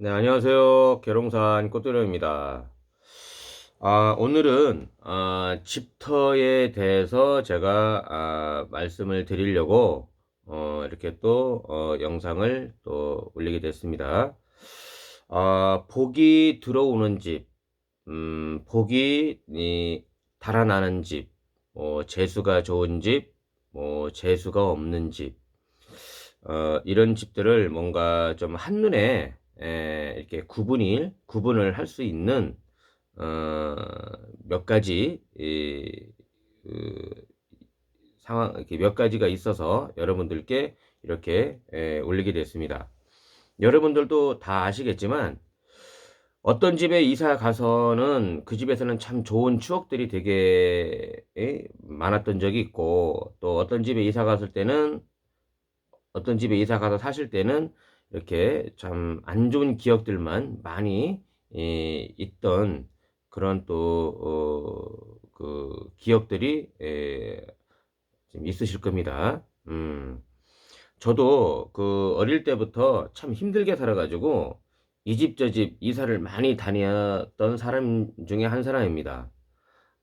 네, 안녕하세요. 계룡산 꽃도령입니다. 아, 오늘은 아, 집터에 대해서 제가 아, 말씀을 드리려고 어, 이렇게 또 어, 영상을 또 올리게 됐습니다. 아, 복이 들어오는 집, 음, 복이 이, 달아나는 집, 뭐 재수가 좋은 집, 뭐 재수가 없는 집, 어, 이런 집들을 뭔가 좀 한눈에 에, 이렇게 구분이 구분을 할 수 있는 어, 몇 가지 이, 그, 상황 이렇게 몇 가지가 있어서 여러분들께 이렇게 에, 올리게 됐습니다. 여러분들도 다 아시겠지만 어떤 집에 이사 가서는 그 집에서는 참 좋은 추억들이 되게 에, 많았던 적이 있고 또 어떤 집에 이사 갔을 때는 어떤 집에 이사 가서 사실 때는 이렇게 참 안 좋은 기억들만 많이 예, 있던 그런 또, 어, 그 기억들이 예, 좀 있으실 겁니다. 음, 저도 그 어릴 때부터 참 힘들게 살아가지고 이 집 저 집 이사를 많이 다녔던 사람 중에 한 사람입니다.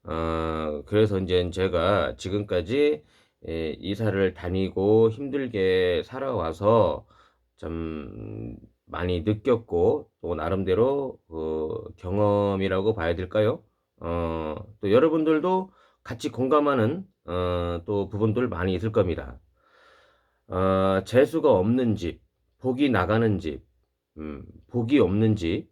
어, 그래서 이제 제가 지금까지 예, 이사를 다니고 힘들게 살아와서 좀 많이 느꼈고 또 나름대로 그 경험이라고 봐야 될까요? 어, 또 여러분들도 같이 공감하는 어, 또 부분들 많이 있을 겁니다. 어, 재수가 없는 집, 복이 나가는 집, 음, 복이 없는 집,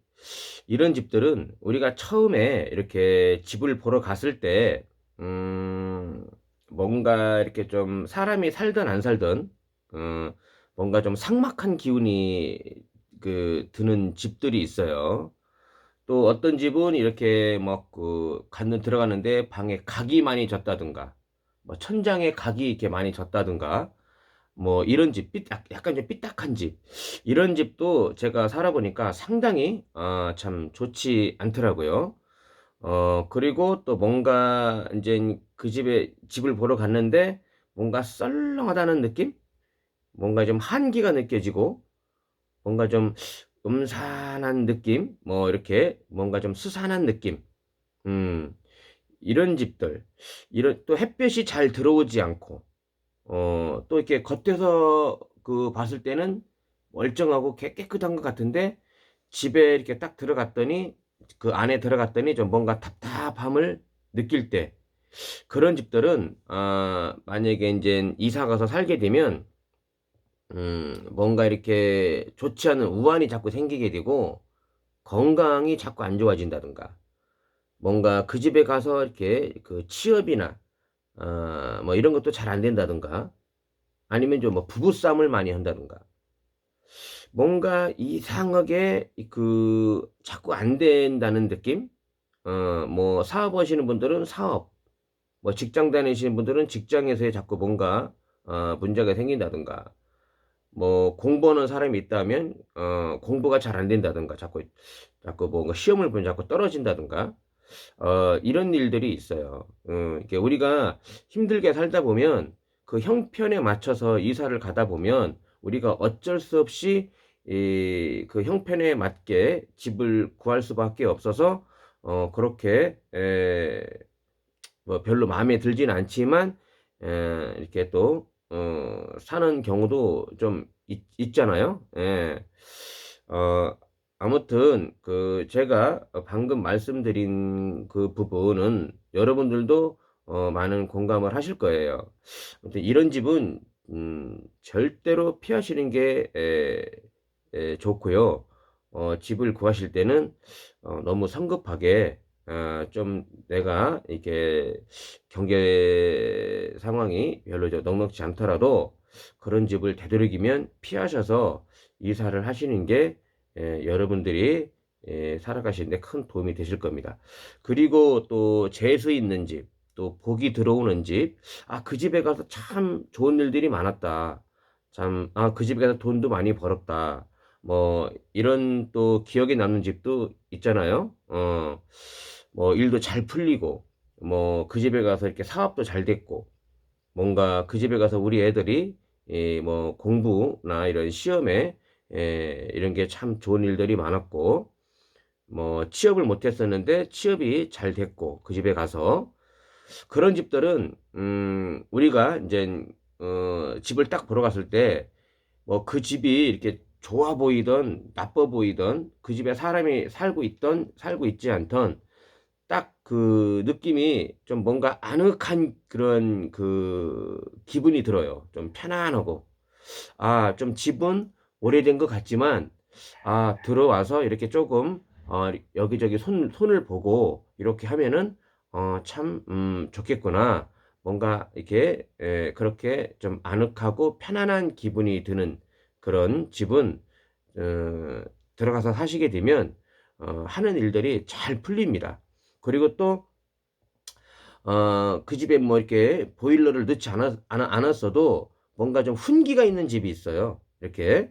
이런 집들은 우리가 처음에 이렇게 집을 보러 갔을 때, 음, 뭔가 이렇게 좀 사람이 살든 안 살든, 어, 뭔가 좀 삭막한 기운이 그 드는 집들이 있어요. 또 어떤 집은 이렇게 뭐그 갔는 들어가는데 방에 각이 많이 졌다든가, 뭐 천장에 각이 이렇게 많이 졌다든가, 뭐 이런 집, 삐, 약간 좀 삐딱한 집, 이런 집도 제가 살아보니까 상당히 어, 참 좋지 않더라고요. 어, 그리고 또 뭔가 이제 그 집에 집을 보러 갔는데 뭔가 썰렁하다는 느낌? 뭔가 좀 한기가 느껴지고 뭔가 좀 음산한 느낌, 뭐 이렇게 뭔가 좀 스산한 느낌, 음, 이런 집들, 이런 또 햇볕이 잘 들어오지 않고, 어, 또 이렇게 겉에서 그 봤을 때는 멀쩡하고 깨- 깨끗한 것 같은데 집에 이렇게 딱 들어갔더니 그 안에 들어갔더니 좀 뭔가 답답함을 느낄 때 그런 집들은 아, 만약에 이제 이사 가서 살게 되면 음, 뭔가 이렇게 좋지 않은 우환이 자꾸 생기게 되고 건강이 자꾸 안 좋아진다든가 뭔가 그 집에 가서 이렇게 그 취업이나 어, 뭐 이런 것도 잘 안 된다든가 아니면 좀 뭐 부부싸움을 많이 한다든가 뭔가 이상하게 그 자꾸 안 된다는 느낌? 어, 뭐 사업 하시는 분들은 사업, 뭐 직장 다니시는 분들은 직장에서 자꾸 뭔가 어, 문제가 생긴다든가 뭐 공부하는 사람이 있다면 어, 공부가 잘 안 된다든가 자꾸 자꾸 뭔가 시험을 보면 자꾸 떨어진다든가 어, 이런 일들이 있어요. 어, 이게 우리가 힘들게 살다 보면 그 형편에 맞춰서 이사를 가다 보면 우리가 어쩔 수 없이 이, 그 형편에 맞게 집을 구할 수밖에 없어서 어, 그렇게 에, 뭐 별로 마음에 들진 않지만 에, 이렇게 또 어, 사는 경우도 좀 있, 잖아요 예. 어, 아무튼 그 제가 방금 말씀드린 그 부분은 여러분들도 어, 많은 공감을 하실 거예요. 아무튼 이런 집은 음, 절대로 피하시는 게 에, 에, 좋고요. 어, 집을 구하실 때는 어, 너무 성급하게 어, 좀 내가 이렇게 경제 상황이 별로 저 넉넉지 않더라도 그런 집을 되도록이면 피하셔서 이사를 하시는 게 에, 여러분들이 에, 살아가시는데 큰 도움이 되실 겁니다. 그리고 또 재수 있는 집, 또 복이 들어오는 집, 아, 그 집에 가서 참 좋은 일들이 많았다. 참, 아, 그 집에 가서 돈도 많이 벌었다. 뭐, 이런 또 기억에 남는 집도 있잖아요. 어, 뭐, 일도 잘 풀리고, 뭐, 그 집에 가서 이렇게 사업도 잘 됐고, 뭔가 그 집에 가서 우리 애들이, 이, 뭐, 공부나 이런 시험에 에, 이런 게 참 좋은 일들이 많았고 뭐 취업을 못했었는데 취업이 잘 됐고 그 집에 가서 그런 집들은 음 우리가 이제 어 집을 딱 보러 갔을 때 뭐 그 집이 이렇게 좋아 보이던 나빠 보이던 그 집에 사람이 살고 있던 살고 있지 않던 딱 그 느낌이 좀 뭔가 아늑한 그런 그 기분이 들어요. 좀 편안하고 아 좀 집은 오래된 것 같지만 아 들어와서 이렇게 조금 어 여기저기 손 손을 보고 이렇게 하면은 어참 음 좋겠구나. 뭔가 이렇게 에 그렇게 좀 아늑하고 편안한 기분이 드는 그런 집은 어 들어가서 사시게 되면 어 하는 일들이 잘 풀립니다. 그리고 또 어 그 집에 뭐 이렇게 보일러를 넣지 않았 않았어도 뭔가 좀 훈기가 있는 집이 있어요. 이렇게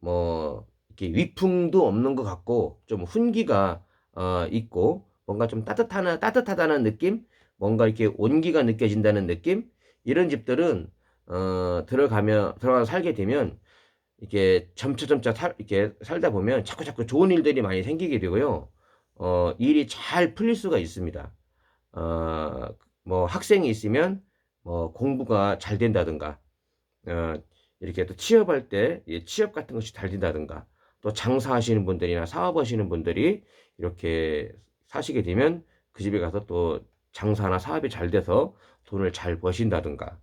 뭐 이렇게 위풍도 없는 것 같고 좀 훈기가 어 있고 뭔가 좀 따뜻하나 따뜻하다는 느낌? 뭔가 이렇게 온기가 느껴진다는 느낌? 이런 집들은 어 들어가면 들어가서 살게 되면 이렇게 점차점차 살 이렇게 살다 보면 자꾸 자꾸 좋은 일들이 많이 생기게 되고요. 어 일이 잘 풀릴 수가 있습니다. 어 뭐 학생이 있으면 뭐 공부가 잘 된다든가 어 이렇게 또 취업할 때이 취업 같은 것이 잘 된다든가 또 장사하시는 분들이나 사업하시는 분들이 이렇게 사시게 되면 그 집에 가서 또 장사나 사업이 잘 돼서 돈을 잘 버신다든가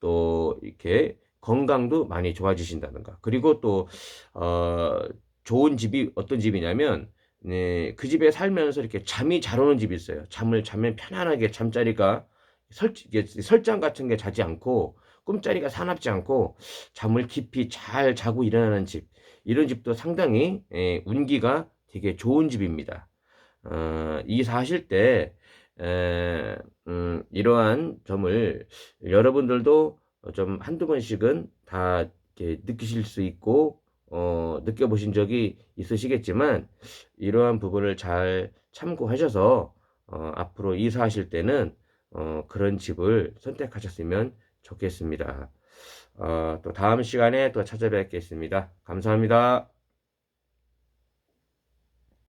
또 이렇게 건강도 많이 좋아지신다든가 그리고 또 어 좋은 집이 어떤 집이냐면 네, 그 집에 살면서 이렇게 잠이 잘 오는 집이 있어요. 잠을 자면 편안하게 잠자리가 설, 설장 같은 게 자지 않고 꿈자리가 사납지 않고 잠을 깊이 잘 자고 일어나는 집. 이런 집도 상당히 예, 운기가 되게 좋은 집입니다. 어, 이사하실 때 에, 음, 이러한 점을 여러분들도 좀 한두 번씩은 다 이렇게 느끼실 수 있고 어, 느껴보신 적이 있으시겠지만 이러한 부분을 잘 참고하셔서 어, 앞으로 이사하실 때는 어, 그런 집을 선택하셨으면 좋겠습니다. 어, 또 다음 시간에 또 찾아뵙겠습니다. 감사합니다.